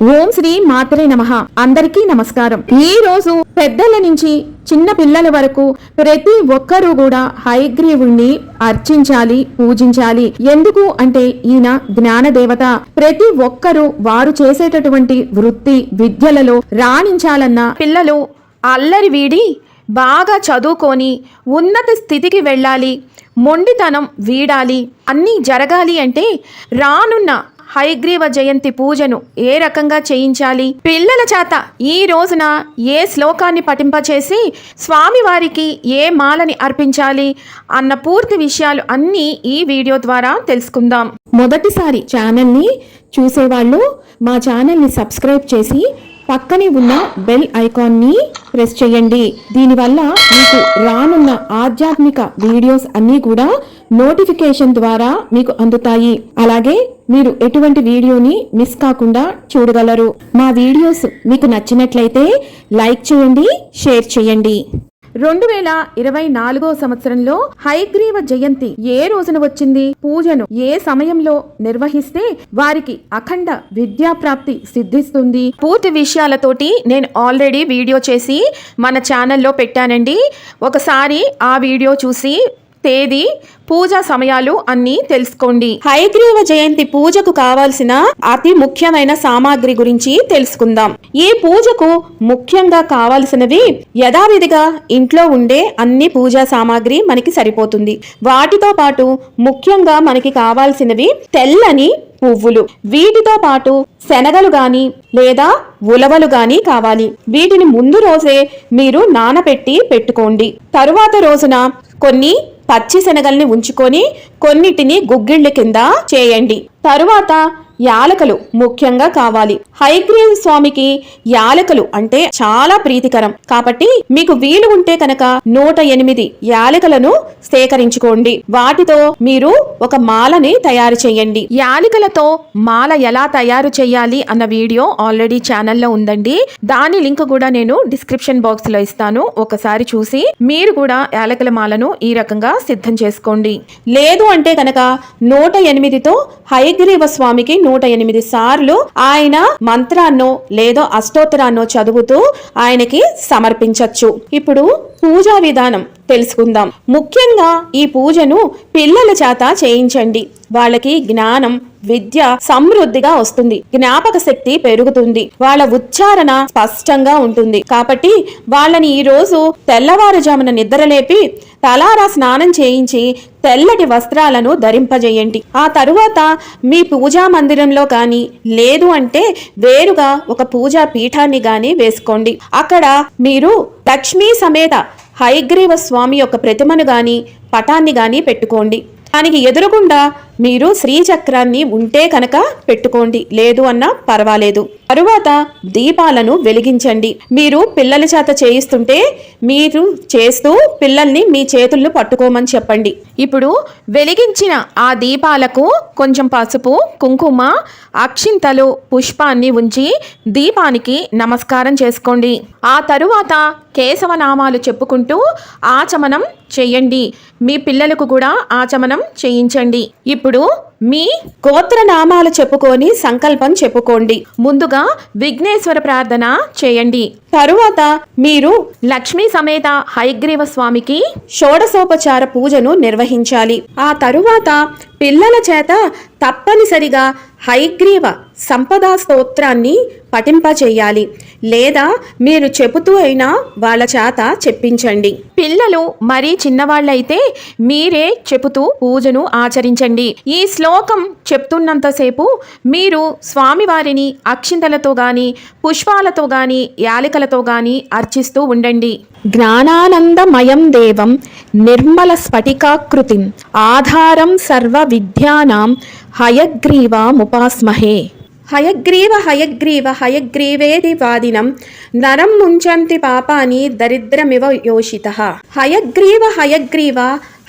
ఓం శ్రీ మాత్రే నమ. అందరికీ నమస్కారం. ఈ రోజు పెద్దల నుంచి చిన్న పిల్లల వరకు ప్రతి ఒక్కరూ కూడా హయగ్రీవుణ్ణి అర్చించాలి పూజించాలి. ఎందుకు అంటే ఈయన జ్ఞాన దేవత. ప్రతి ఒక్కరూ వారు చేసేటటువంటి వృత్తి విద్యలలో రాణించాలన్న పిల్లలు అల్లరి వీడి బాగా చదువుకొని ఉన్నత స్థితికి వెళ్ళాలి మొండితనం వీడాలి అన్నీ జరగాలి అంటే రానున్న హైగ్రీవ జయంతి పూజను ఏ రకంగా చేయించాలి? పిల్లల చేత ఈ రోజున ఏ శ్లోకాన్ని పఠింపచేసి స్వామివారికి ఏ మాలని అర్పించాలి అన్న పూర్తి విషయాలు అన్నీ ఈ వీడియో ద్వారా తెలుసుకుందాం. మొదటిసారి ఛానల్ని చూసేవాళ్ళు మా ఛానల్ని సబ్స్క్రైబ్ చేసి పక్కనే ఉన్న బెల్ ఐకాన్ని ప్రెస్ చేయండి. దీనివల్ల మీకు రానున్న ఆధ్యాత్మిక వీడియోస్ అన్నీ కూడా నోటిఫికేషన్ ద్వారా మీకు అందుతాయి. అలాగే మీరు ఎటువంటి వీడియోని మిస్ కాకుండా చూడగలరు. మా వీడియోస్ మీకు నచ్చినట్లయితే లైక్ చేయండి షేర్ చేయండి. రెండు వేల ఇరవై నాలుగో సంవత్సరంలో హైగ్రీవ జయంతి ఏ రోజున వచ్చింది? పూజను ఏ సమయంలో నిర్వహిస్తే వారికి అఖండ విద్యా ప్రాప్తి సిద్ధిస్తుంది? పూర్తి విషయాలతోటి నేను ఆల్రెడీ వీడియో చేసి మన ఛానల్లో పెట్టానండి. ఒకసారి ఆ వీడియో చూసి తేదీ పూజా సమయాలు అన్ని తెలుసుకోండి. హైగ్రీవ జయంతి పూజకు కావాల్సిన అతి ముఖ్యమైన సామాగ్రి గురించి తెలుసుకుందాం. ఈ పూజకు ముఖ్యంగా కావాల్సినవి యథావిధిగా ఇంట్లో ఉండే అన్ని పూజా సామాగ్రి మనకి సరిపోతుంది. వాటితో పాటు ముఖ్యంగా మనకి కావాల్సినవి తెల్లని పువ్వులు. వీటితో పాటు శనగలు గాని లేదా ఉలవలు గాని కావాలి. వీటిని ముందు రోజే మీరు నానబెట్టి పెట్టుకోండి. తరువాత రోజున కొన్ని పచ్చి శనగల్ని ఉంచుకొని కొన్నిటిని గుగ్గిళ్ళ కింద చేయండి. తరువాత యాలకలు ముఖ్యంగా కావాలి. హైగ్రీవ్ స్వామికి యాలకలు అంటే చాలా ప్రీతికరం. కాబట్టి మీకు వీలు ఉంటే కనుక నూట ఎనిమిది యాలకలను సేకరించుకోండి. వాటితో మీరు ఒక మాలని తయారు చేయండి. యాలికలతో మాల ఎలా తయారు చేయాలి అన్న వీడియో ఆల్రెడీ ఛానల్లో ఉందండి. దాని లింక్ కూడా నేను డిస్క్రిప్షన్ బాక్స్లో ఇస్తాను. ఒకసారి చూసి మీరు కూడా యాలకల మాలను ఈ రకంగా సిద్ధం చేసుకోండి. లేదు అంటే కనుక నూట ఎనిమిదితో హయగ్రీవ స్వామికి నూట ఎనిమిది సార్లు ఆయన మంత్రాన్నో లేదో అష్టోత్తరాన్నో చదువుతూ ఆయనకి సమర్పించవచ్చు ఇప్పుడు పూజా విధానం తెలుసుకుందాం. ముఖ్యంగా ఈ పూజను పిల్లల చేత చేయించండి. వాళ్ళకి జ్ఞానం విద్య సమృద్ధిగా వస్తుంది. జ్ఞాపక శక్తి పెరుగుతుంది. వాళ్ళ ఉచ్చారణ స్పష్టంగా ఉంటుంది. కాబట్టి వాళ్ళని ఈ రోజు తెల్లవారుజామున నిద్రలేపి తలారా స్నానం చేయించి తెల్లటి వస్త్రాలను ధరింపజేయండి. ఆ తరువాత మీ పూజా మందిరంలో కానీ లేదు అంటే వేరుగా ఒక పూజా పీఠాన్ని కానీ వేసుకోండి. అక్కడ మీరు లక్ష్మీ సమేత హైగ్రీవ స్వామి యొక్క ప్రతిమను గాని పటాన్ని గాని పెట్టుకోండి. దానికి ఎదురుగుండా మీరు శ్రీచక్రాన్ని ఉంటే కనుక పెట్టుకోండి. లేదు అన్నా పర్వాలేదు. తరువాత దీపాలను వెలిగించండి. మీరు పిల్లల చేత చేయిస్తుంటే మీరు చేస్తూ పిల్లల్ని మీ చేతులను పట్టుకోమని చెప్పండి. ఇప్పుడు వెలిగించిన ఆ దీపాలకు కొంచెం పసుపు కుంకుమ అక్షింతలు పుష్పాన్ని ఉంచి దీపానికి నమస్కారం చేసుకోండి. ఆ తరువాత కేశవనామాలు చెప్పుకుంటూ ఆచమనం చెయ్యండి మీ పిల్లలకు కూడా ఆచమనం చేయించండి. ఇప్పుడు ఇప్పుడు మీ గోత్రనామాలు చెప్పుకొని సంకల్పం చెప్పుకోండి. ముందుగా విఘ్నేశ్వర ప్రార్థన చేయండి. తరువాత మీరు లక్ష్మీ సమేత హైగ్రీవ స్వామికి షోడసోపచార పూజను నిర్వహించాలి. ఆ తరువాత పిల్లల చేత తప్పనిసరిగా హైగ్రీవ సంపదా స్తోత్రాన్ని పఠింపచేయాలి. లేదా మీరు చెబుతూ అయినా వాళ్ళ చేత చెప్పించండి. పిల్లలు మరీ చిన్నవాళ్ళైతే మీరే చెబుతూ పూజను ఆచరించండి. ఈ శ్లోకం చెప్తున్నంతసేపు మీరు స్వామివారిని అక్షింతలతో గాని పుష్పాలతో గాని యాలికలతో గాని అర్చిస్తూ ఉండండి. జ్ఞానానందమయం దేవం నిర్మల స్ఫటికాకృతిం ఆధారం సర్వ విద్యానాం హయగ్రీవాముపాస్మహే. హయగ్రీవ హయగ్రీవ హయగ్రీవేది వాదినం. నరం ముంచంతి పాపాని దరిద్రమివ యోషిత. హయగ్రీవ హయగ్రీవ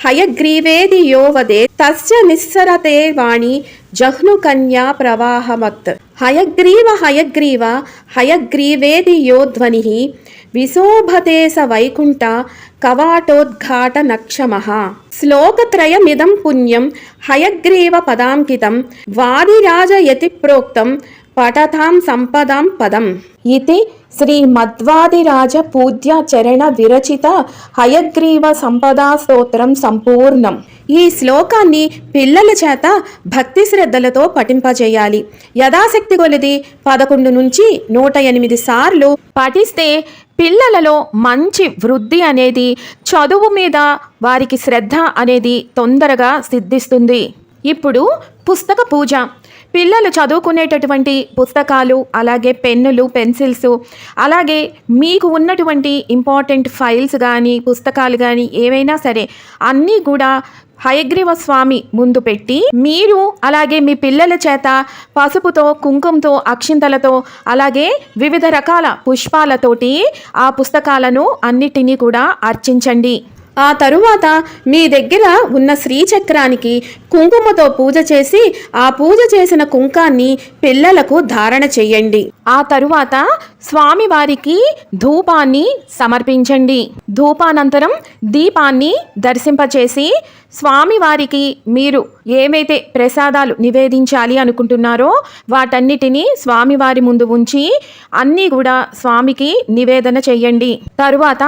హయగ్రీవేది యోవదే తస్య నిస్సరతే వాణి జహ్ను కన్యా ప్రవాహమత్. హయగ్రీవ హయగ్రీవ హయగ్రీవేది యోధ్వని విశోభతే స వైకుంఠ కవాటోద్ఘాట నక్షమ. శ్లోకత్రయమిదం పుణ్యం హయగ్రీవ పదాంకితం వాదిరాజయతి ప్రోక్తం పఠతాం సంపదాం పదం. ఇది శ్రీ మధ్వాదిరాజ పూజ్య చరణ విరచిత హయగ్రీవ సంపదా స్తోత్రం సంపూర్ణం. ఈ శ్లోకాన్ని పిల్లల చేత భక్తి శ్రద్ధలతో పఠింపజేయాలి. యథాశక్తి కొలిది పదకొండు నుంచి నూట ఎనిమిది సార్లు పఠిస్తే పిల్లలలో మంచి వృద్ధి అనేది చదువు మీద వారికి శ్రద్ధ అనేది తొందరగా సిద్ధిస్తుంది. ఇప్పుడు పుస్తక పూజ. పిల్లలు చదువుకునేటటువంటి పుస్తకాలు అలాగే పెన్నులు పెన్సిల్స్ అలాగే మీకు ఉన్నటువంటి ఇంపార్టెంట్ ఫైల్స్ కానీ పుస్తకాలు కానీ ఏవైనా సరే అన్నీ కూడా హయగ్రీవ స్వామి ముందు పెట్టి మీరు అలాగే మీ పిల్లల చేత పసుపుతో కుంకుమతో అక్షింతలతో అలాగే వివిధ రకాల పుష్పాలతోటి ఆ పుస్తకాలను అన్నిటినీ కూడా అర్చించండి. ఆ తరువాత మీ దగ్గర ఉన్న శ్రీచక్రానికి కుంకుమతో పూజ చేసి ఆ పూజ చేసిన కుంకాన్ని పిల్లలకు ధారణ చెయ్యండి ఆ తరువాత స్వామివారికి ధూపాన్ని సమర్పించండి. ధూపానంతరం దీపాన్ని దర్శింపచేసి స్వామివారికి మీరు ఏవైతే ప్రసాదాలు నివేదించాలి అనుకుంటున్నారో వాటన్నిటినీ స్వామివారి ముందు ఉంచి అన్నీ కూడా స్వామికి నివేదన చెయ్యండి తరువాత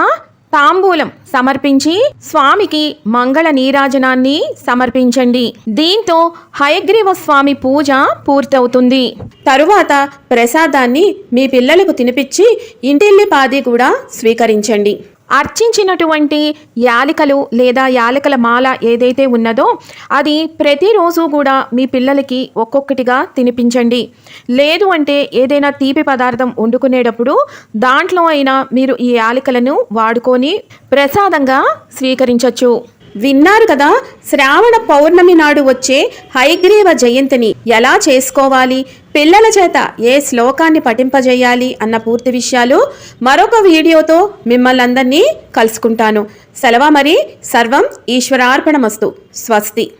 తాంబూలం సమర్పించి స్వామికి మంగళ నీరాజనాన్ని సమర్పించండి. దీంతో హయగ్రీవ స్వామి పూజ పూర్తవుతుంది. తరువాత ప్రసాదాన్ని మీ పిల్లలకు తినిపించి ఇంటిల్లిపాది కూడా స్వీకరించండి. అర్చించినటువంటి యాలికలు లేదా యాలకల మాల ఏదైతే ఉన్నదో అది ప్రతిరోజు కూడా మీ పిల్లలకి ఒక్కొక్కటిగా తినిపించండి. లేదు అంటే ఏదైనా తీపి పదార్థం వండుకునేటప్పుడు దాంట్లో అయినా మీరు ఈ యాలికలను వాడుకొని ప్రసాదంగా స్వీకరించవచ్చు విన్నారు కదా శ్రావణ పౌర్ణమి నాడు వచ్చే హైగ్రీవ జయంతిని ఎలా చేసుకోవాలి? పిల్లల చేత ఏ శ్లోకాన్ని పఠింపజేయాలి అన్న పూర్తి విషయాలు మరొక వీడియోతో మిమ్మల్ని అందరినీ కలుసుకుంటాను. సెలవు మరి సర్వం ఈశ్వరార్పణమస్తు. స్వస్తి.